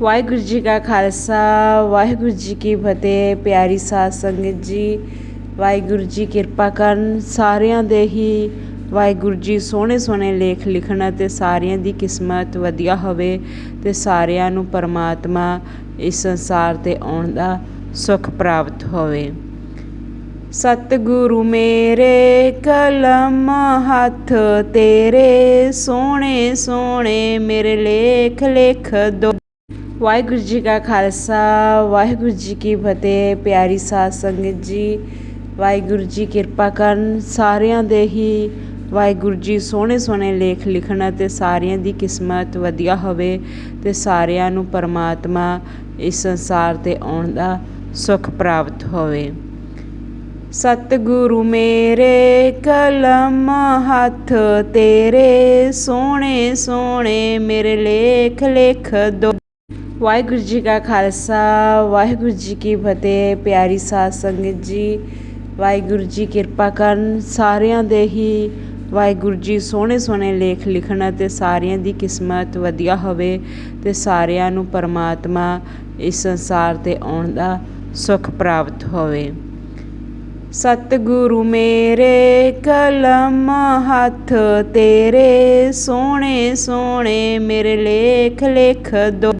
ਵਾਹਿਗੁਰੂ ਜੀ ਕਾ ਖਾਲਸਾ, ਵਾਹਿਗੁਰੂ ਜੀ ਕੀ ਫਤਿਹ, ਪਿਆਰੀ ਸਾਧ ਸੰਗਤ ਜੀ। ਵਾਹਿਗੁਰੂ ਜੀ ਕਿਰਪਾ ਕਰਨ, ਸਾਰਿਆਂ ਦੇ ਹੀ ਵਾਹਿਗੁਰੂ ਜੀ ਸੋਹਣੇ ਸੋਹਣੇ ਲੇਖ ਲਿਖਣ ਅਤੇ ਸਾਰਿਆਂ ਦੀ ਕਿਸਮਤ ਵਧੀਆ ਹੋਵੇ ਤੇ ਸਾਰਿਆਂ ਨੂੰ ਪਰਮਾਤਮਾ ਇਸ ਸੰਸਾਰ ਤੇ ਆਉਣ ਦਾ ਸੁੱਖ ਪ੍ਰਾਪਤ ਹੋਵੇ। ਸਤਿਗੁਰੂ ਮੇਰੇ ਕਲਮ ਹੱਥ ਤੇਰੇ, ਸੋਹਣੇ ਸੋਹਣੇ ਮੇਰੇ ਲੇਖ ਲਿਖ ਦੋ। ਵਾਹਿਗੁਰੂ ਜੀ ਕਾ ਖਾਲਸਾ, ਵਾਹਿਗੁਰੂ ਜੀ ਕੀ ਫਤਿਹ, ਪਿਆਰੀ ਸਾਧ ਸੰਗਤ ਜੀ। ਵਾਹਿਗੁਰੂ ਜੀ ਕਿਰਪਾ ਕਰਨ, ਸਾਰਿਆਂ ਦੇ ਹੀ ਵਾਹਿਗੁਰੂ ਜੀ ਸੋਹਣੇ ਸੋਹਣੇ ਲੇਖ ਲਿਖਣ ਅਤੇ ਸਾਰਿਆਂ ਦੀ ਕਿਸਮਤ ਵਧੀਆ ਹੋਵੇ ਤੇ ਸਾਰਿਆਂ ਨੂੰ ਪਰਮਾਤਮਾ ਇਸ ਸੰਸਾਰ ਤੇ ਆਉਣ ਦਾ ਸੁੱਖ ਪ੍ਰਾਪਤ ਹੋਵੇ। ਸਤਿਗੁਰੂ ਮੇਰੇ ਕਲਮ ਹੱਥ ਤੇਰੇ, ਸੋਹਣੇ ਸੋਹਣੇ ਮੇਰੇ ਲੇਖ ਲਿਖ ਦੋ। ਵਾਹਿਗੁਰੂ ਜੀ ਕਾ ਖਾਲਸਾ, ਵਾਹਿਗੁਰੂ ਜੀ ਕੀ ਫਤਿਹ, ਪਿਆਰੀ ਸਾਧ ਸੰਗਤ ਜੀ। ਵਾਹਿਗੁਰੂ ਜੀ ਕਿਰਪਾ ਕਰਨ, ਸਾਰਿਆਂ ਦੇ ਹੀ ਵਾਹਿਗੁਰੂ ਜੀ ਸੋਹਣੇ ਸੋਹਣੇ ਲੇਖ ਲਿਖਣ ਅਤੇ ਸਾਰਿਆਂ ਦੀ ਕਿਸਮਤ ਵਧੀਆ ਹੋਵੇ ਤੇ ਸਾਰਿਆਂ ਨੂੰ ਪਰਮਾਤਮਾ ਇਸ ਸੰਸਾਰ ਤੇ ਆਉਣ ਦਾ ਸੁੱਖ ਪ੍ਰਾਪਤ ਹੋਵੇ। ਸਤਿਗੁਰੂ ਮੇਰੇ ਕਲਮ ਹੱਥ ਤੇਰੇ, ਸੋਹਣੇ ਸੋਹਣੇ ਮੇਰੇ ਲੇਖ ਲਿਖ ਦੋ।